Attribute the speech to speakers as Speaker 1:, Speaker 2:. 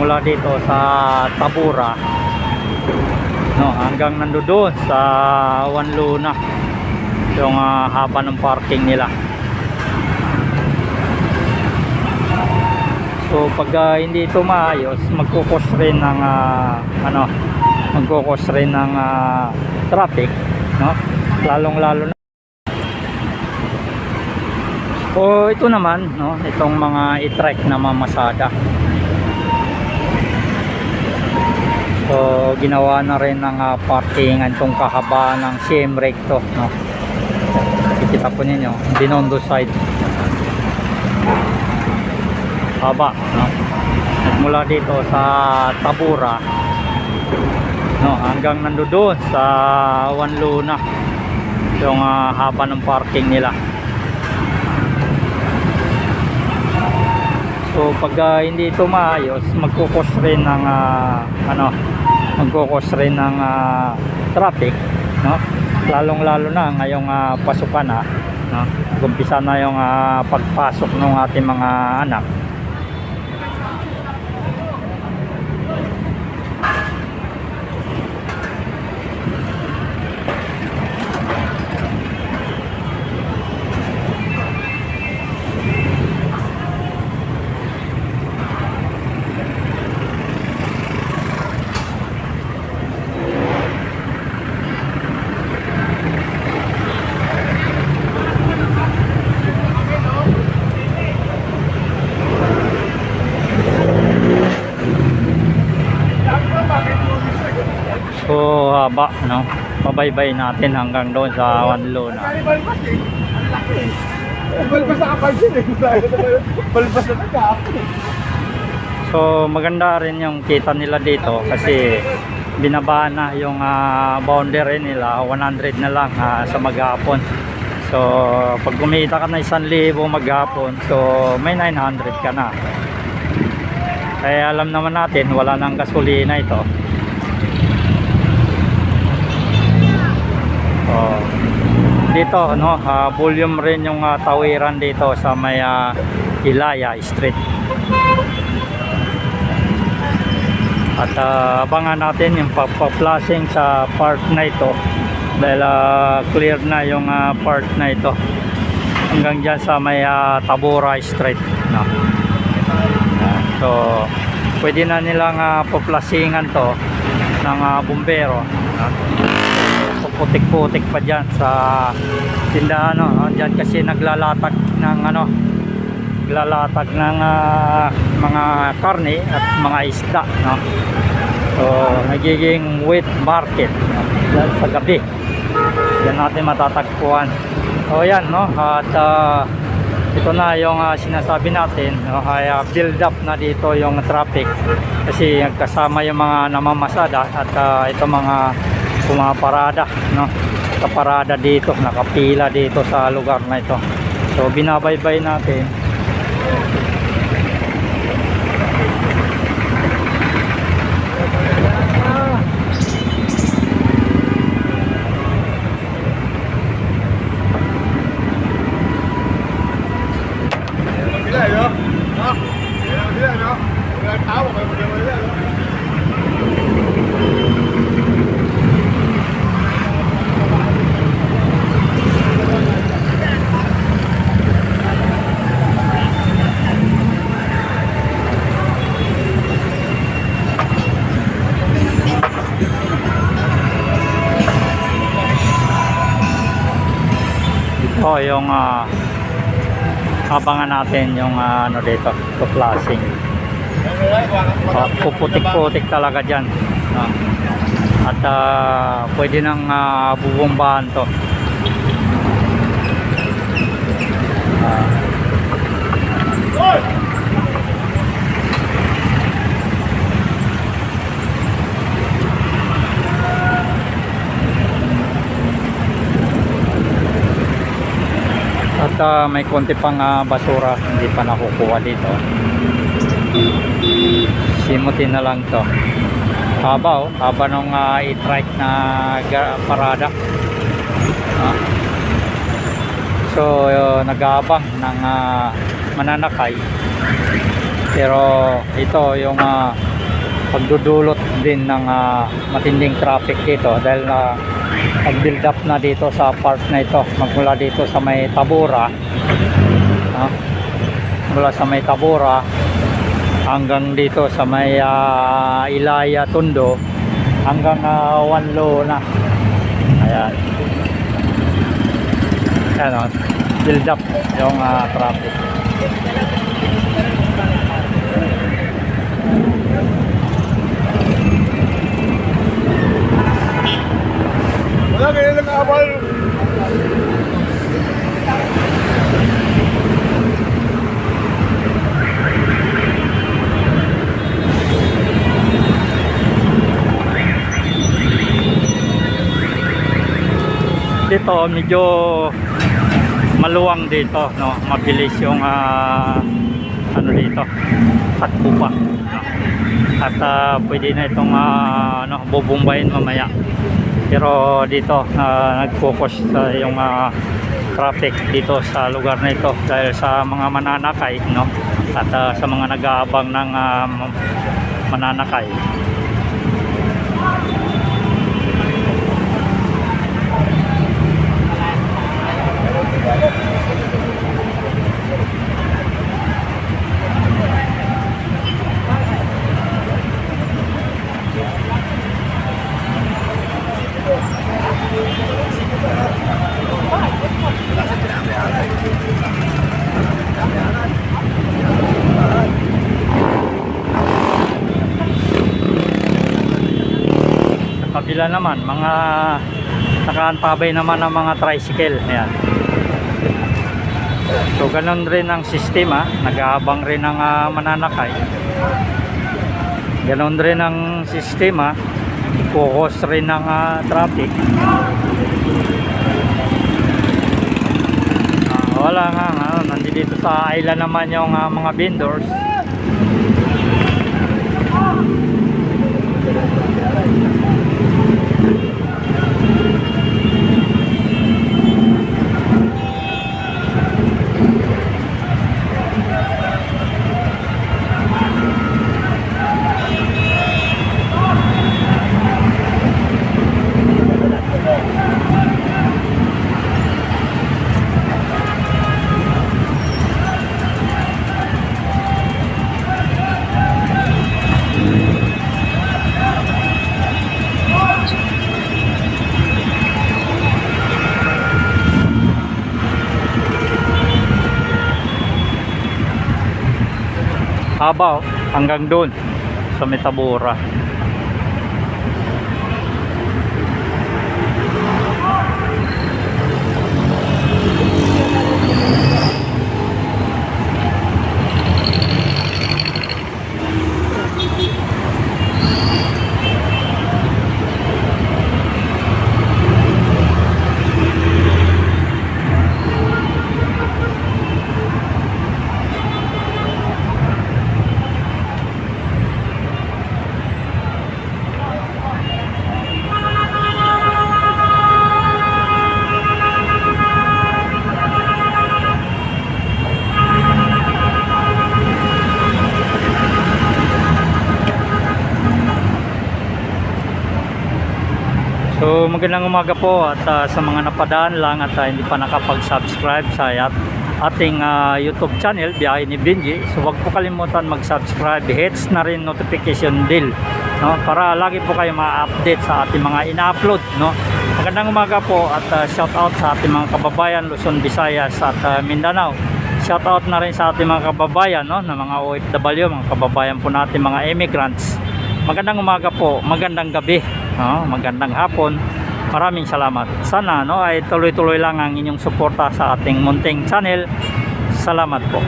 Speaker 1: mula dito sa Tabura no hanggang nandoon sa Wanluna. Yung ah, haba ng parking nila. So pag ah, hindi ito maayos magkukos rin ng ah, ano magkukos rin ng ah, traffic no? Lalong lalo na. O ito naman no itong mga i-trek na mamasada So ginawa na rin ng uh, parkingan tong kahaba ng CM Recto no. Kikita po ninyo, Binondo side. Haba no. Mula dito sa Tabura no hanggang nandoon sa Wanluna yung ah, haba ng parking nila. So pag ah, hindi ito maayos, magkukos rin ng ah, ano, magkukos rin ng ah, traffic, no? Lalong-lalo na ngayong ah, pasukan na, no? Umpisa na yung ah, pagpasok ng ating mga anak. So haba, no? Pabaybay natin hanggang doon sa.
Speaker 2: Balbas na.
Speaker 1: So maganda rin yung kita nila dito kasi binaba na yung ah, boundary nila 100 na lang ah, sa maghapon. So pag kumita ka na 1,000 maghapon, so may 900 ka na. Kaya alam naman natin wala nang gasolina ito. Dito no, ah, volume rin yung ah, tawiran dito sa may ah, Ilaya Street. At ah, abangan natin yung pagpa-flashing sa part na ito dahil ah, clear na yung ah, part na ito hanggang dyan sa may ah, Tabora Street no? So pwede na nilang uh, paplasingan to ng ah, bumbero no? Putik-putik pa dyan sa tindahan no? dyan kasi naglalatag ng ano naglalatag ng ah, mga karne at mga isda no? so nagiging wet market no? dyan sa gabi yan natin matatagpuan so yan no at ah, ito na yung ah, sinasabi natin no? ay ah, build up na dito yung traffic kasi kasama yung mga namamasada at ah, ito mga pumaparada no? Kaparada dito nakapila dito sa lugar na ito. So binabaybay natin ito yung ah, abangan natin yung ah, ano dito flashing uh, puputik-putik talaga dyan no? at ah, pwede nang uh, bubombahan to Ah, may konti pang ah, basura hindi pa nakukuha dito. Simutin na lang to. Haba oh, haba nung ah, i-trike na parada. Ah. So, uh, nag-aabang ng ah, mananakay Pero ito yung ah, pagdudulot din ng ah, matinding traffic dito dahil na nag-build up na dito sa part na ito. Magmula dito sa may Tabora. No? mula sa may Tabora hanggang dito sa may ah, Ilaya Tondo hanggang uh, Wanlo na. Ayan. Ayan o build up yung ah, traffic
Speaker 2: Wala, ganyan lang abal.
Speaker 1: dito medyo maluwang dito no mabilis yung ah, ano dito takbo pa no? at ah, pwede na itong ah, ano, bubumbayin mamaya pero dito ah, nag-focus sa yung ah, traffic dito sa lugar na ito dahil sa mga mananakay no? At ah, sa mga nag-aabang ng ah, mananakay. Sa kabila naman, mga nakaantabay naman ng mga tricycle. Ayan. So, ganun rin ang sistema. Nag-aabang rin ang ah, mananakay. Ganun rin ang sistema. Focus rin ang ah, traffic. Ah, wala nga, ano, nandito sa island naman yung ah, mga vendors. Haba oh, hanggang doon sa Metabora. So magandang umaga po at ah, sa mga napadaan lang at ah, hindi pa nakapag-subscribe sa at ating ah, YouTube channel Biyahe ni Benji. So wag po kalimutan mag-subscribe, hits na rin notification bell no para lagi po kayo ma-update sa ating mga ina-upload no. Magandang umaga po at ah, shout out sa ating mga kababayan Luzon, Visayas at ah, Mindanao. Shout out na rin sa ating mga kababayan no, na mga OFW, mga kababayan po natin mga immigrants. Magandang umaga po, magandang gabi, no? magandang hapon. Maraming salamat. Sana no ay tuloy-tuloy lang ang inyong suporta sa ating munting channel. Salamat po.